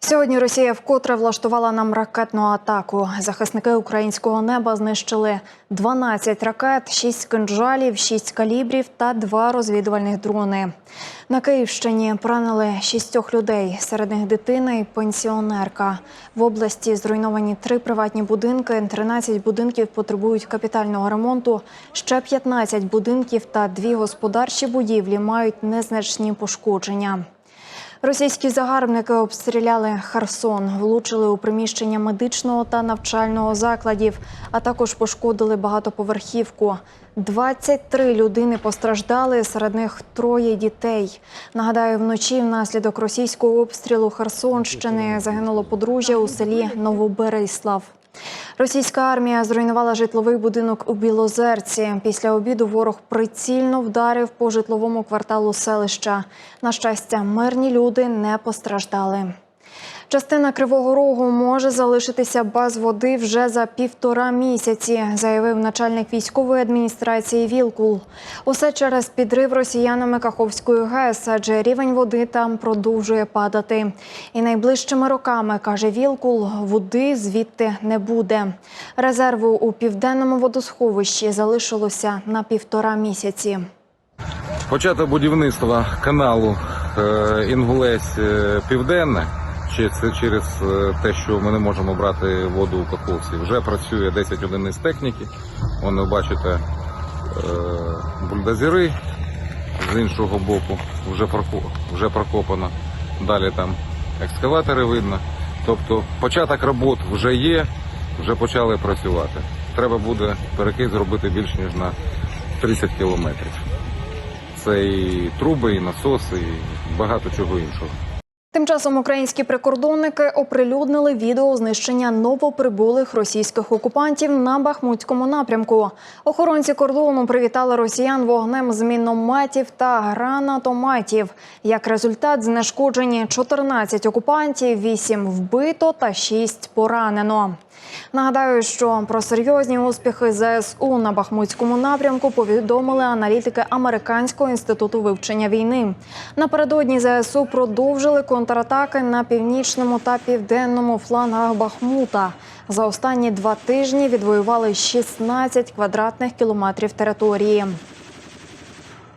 Сьогодні Росія вкотре влаштувала нам ракетну атаку. Захисники українського неба знищили 12 ракет, 6 кинджалів, 6 калібрів та 2 розвідувальних дрони. На Київщині поранили шістьох людей. Серед них дитина і пенсіонерка. В області зруйновані три приватні будинки. 13 будинків потребують капітального ремонту. Ще 15 будинків та дві господарчі будівлі мають незначні пошкодження. Російські загарбники обстріляли Херсон, влучили у приміщення медичного та навчального закладів, а також пошкодили багатоповерхівку. 23 людини постраждали, серед них троє дітей. Нагадаю, вночі внаслідок російського обстрілу Херсонщини загинуло подружжя у селі Новоберислав. Російська армія зруйнувала житловий будинок у Білозерці. Після обіду ворог прицільно вдарив по житловому кварталу селища. На щастя, мирні люди не постраждали. Частина Кривого Рогу може залишитися без води вже за півтора місяці, заявив начальник військової адміністрації Вілкул. Усе через підрив росіянами Каховської ГЕС, адже рівень води там продовжує падати. І найближчими роками, каже Вілкул, води звідти не буде. Резерву у південному водосховищі залишилося на півтора місяці. Почато будівництва каналу е, Інгулець е, Південне. Чи це через е, те, що ми не можемо брати воду у Каховці. Вже працює 10 одиниць техніки. Вон ви бачите е, бульдозери з іншого боку, вже прокопано. Далі там екскаватори видно. Тобто початок робот вже є, вже почали працювати. Треба буде перекид зробити більш ніж на 30 кілометрів. Це і труби, і насоси, і багато чого іншого. Тим часом українські прикордонники оприлюднили відео знищення новоприбулих російських окупантів на Бахмутському напрямку. Охоронці кордону привітали росіян вогнем з мінометів та гранатометів. Як результат, знешкоджені 14 окупантів, 8 вбито та 6 поранено. Нагадаю, що про серйозні успіхи ЗСУ на Бахмутському напрямку повідомили аналітики Американського інституту вивчення війни. Напередодні ЗСУ продовжили контратаки на північному та південному флангах Бахмута. За останні два тижні відвоювали 16 квадратних кілометрів території.